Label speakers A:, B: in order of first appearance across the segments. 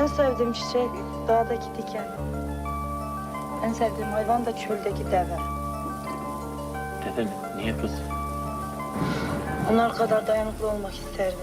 A: En sevdiğim çiçek dağdaki diken. En sevdiğim hayvan da çöldeki deve.
B: Dede mi? Niye kız?
A: Onlar kadar dayanıklı olmak isterdim.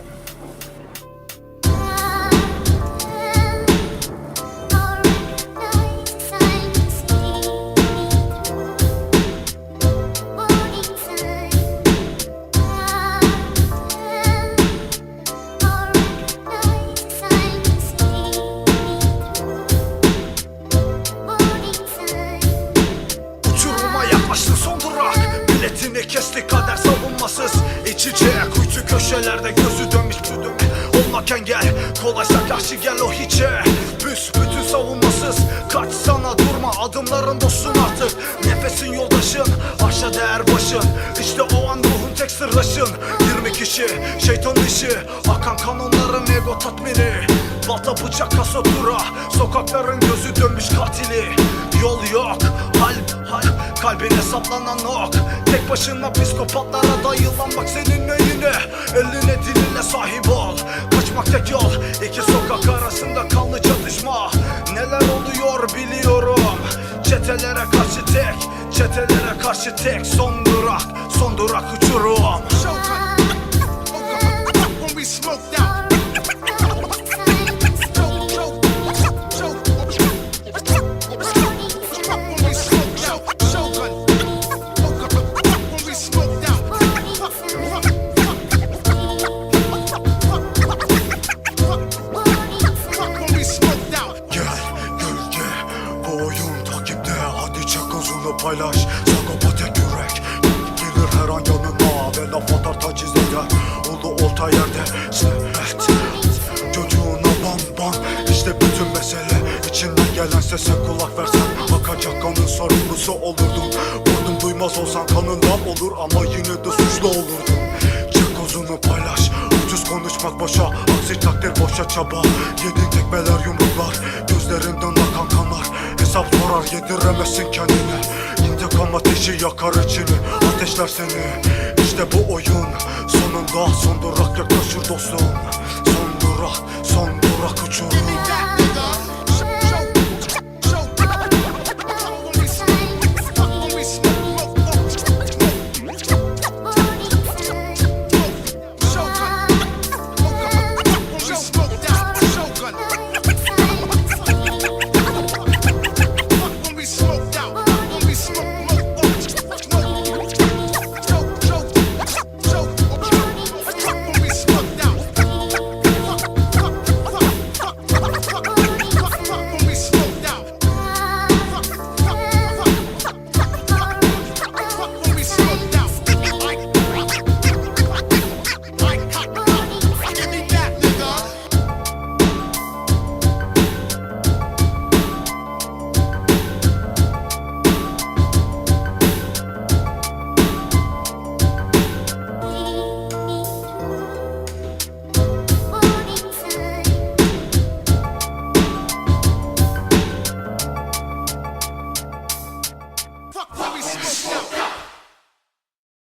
C: Kesti kader savunmasız. İç içe kuytu köşelerde gözü dönmüş büdüm Olmak engel kolaysa karşı gel o hiçe. Büs bütün savunmasız Kaç sana durma adımların dostun artık. Nefesin yoldaşın aşağı değer başın. İşte o an ruhun tek sırlaşın. 20 kişi şeytan dişi. Akan kanonların ego tatmini. Balta bıçak kasatura Sokakların gözü dönmüş katili. Yol yok Halp halp Kalbine saplanan ok. Tek başına psikopatlara dayılan bak senin neyine Eline diline sahip ol. Kaçmak tek yol. İki sokak arasında kanlı çatışma. Neler oluyor biliyorum. Çetelere karşı tek Çetelere karşı tek. Son durak Son durak uçurum
D: when we smoked out.
C: Paylaş yürek Gelir her an yanına Ve laf atar taciz eder Ulu olta yerde Evet Çocuğuna bam bam İşte bütün mesele. İçinden gelen sese kulak versen Akacak kanın sorumlusu olurdum. Vurdum duymaz olsan kanından olur Ama yine de suçlu olurdum. Çek uzunu paylaş Ucuz konuşmak boşa. Aksi takdir boşa çaba. Yedin tekmeler yumruklar Gözlerinden akan kanlar. Hesap sorar yediremezsin kendine İntikam ateşi yakar içini Ateşler seni. İşte bu oyun Sonunda son durak yaklaşır dostum. Son durak son